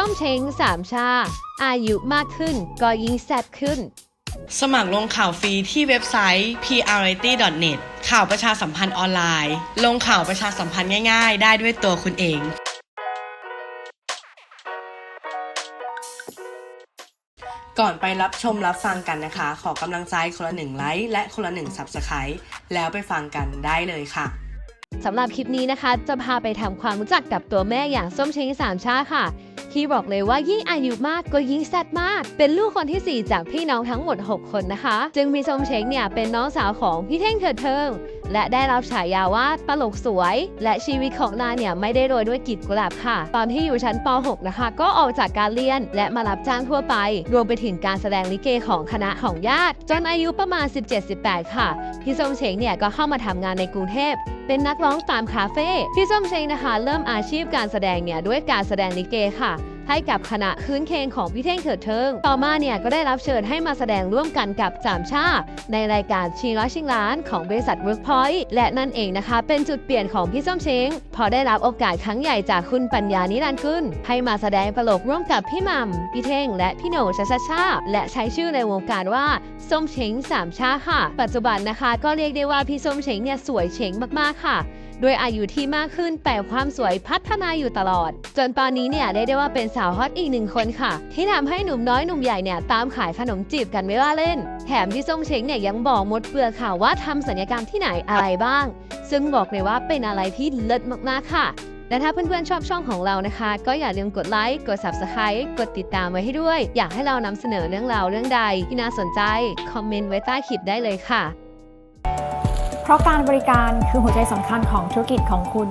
ส้มเช้งสามชา อายุมากขึ้นก็ยิ่งแซ่บขึ้น สมัครลงข่าวฟรีที่เว็บไซต์ prity.net ข่าวประชาสัมพันธ์ออนไลน์ ลงข่าวประชาสัมพันธ์ง่ายๆ ได้ด้วยตัวคุณเองก่อนไปรับชมรับฟังกันนะคะ ขอกำลังใจคนละหนึ่งไลค์และคนละหนึ่ง Subscribe แล้วไปฟังกันได้เลยค่ะสำหรับคลิปนี้นะคะ จะพาไปทำความรู้จักกับตัวแม่อย่างส้มเช้งสามชาค่ะ ที่บอกเลยว่ายิ่งอายุมากก็ยิ่งแซ่บมาก เป็นลูกคนที่ 4 จากพี่น้องทั้งหมด 6 คนนะคะ จึงมีส้มเช้งเนี่ยเป็นน้องสาวของพี่เท่งเถิดเทิง และได้รับฉายาว่าตลกสวย และชีวิตของนางเนี่ยไม่ได้โรยด้วยกลีบกุหลาบค่ะ ตอนที่อยู่ชั้นป .6 นะคะ ก็ออกจากการเรียนและมารับจ้างทั่วไป รวมไปถึงการแสดงลิเกของคณะของญาติจนอายุประมาณ 17-18 ค่ะ พี่ส้มเช้งเนี่ยก็เข้ามาทำงานในกรุงเทพ เป็นนักร้องตามคาเฟ่พี่ส้มเชงนะคะ เริ่มอาชีพการแสดงเนี่ยด้วยการแสดงลิเกค่ะ ให้กับคณะคืนเคงของพี่เท่งเถิดเทิง ต่อมาเนี่ยก็ได้รับเชิญให้มาแสดงร่วมกันกับสามชา ในรายการชิงร้อยชิงล้านของบริษัท Workpoint และนั่นเองนะคะ เป็นจุดเปลี่ยนของพี่ส้มเช้งพอได้รับโอกาสครั้งใหญ่จากคุณปัญญานิรันดร์กุลให้มาแสดงตลกร่วมกับพี่มัมพี่เท่ง และพี่โหน่งชาชาชาและใช้ชื่อในวงการว่าส้มเช้งสามชาค่ะ ปัจจุบันนะคะก็เรียกได้ว่าพี่ส้มเช้งเนี่ยสวยเช้งมากๆค่ะด้วยอายุที่มากขึ้นแต่ความสวยพัฒนาอยู่ตลอด จนตอนนี้เนี่ยเรียกได้ว่าเป็นสาวฮอตอีกหนึ่งคนค่ะ ที่ทำให้หนุ่มน้อยหนุ่มใหญ่เนี่ยตามขายขนมจีบกันไม่ว่าเล่น แถมพี่ส้มเช้งเนี่ยยังบอกมดเปลือกค่ะว่าทำสัญญกรรมที่ไหนอะไรบ้าง ซึ่งบอกเลยว่าเป็นอะไรที่เลิศมากๆค่ะและถ้าเพื่อนๆชอบช่องของเรานะคะ ก็อย่าลืมกดไลค์ กด Subscribe กดติดตามไว้ให้ด้วย อยากให้เรานำเสนอเรื่องราวเรื่องใดที่น่าสนใจ คอมเมนต์ไว้ใต้คลิปได้เลยค่ะ เพราะการบริการคือหัวใจสำคัญของธุรกิจของคุณ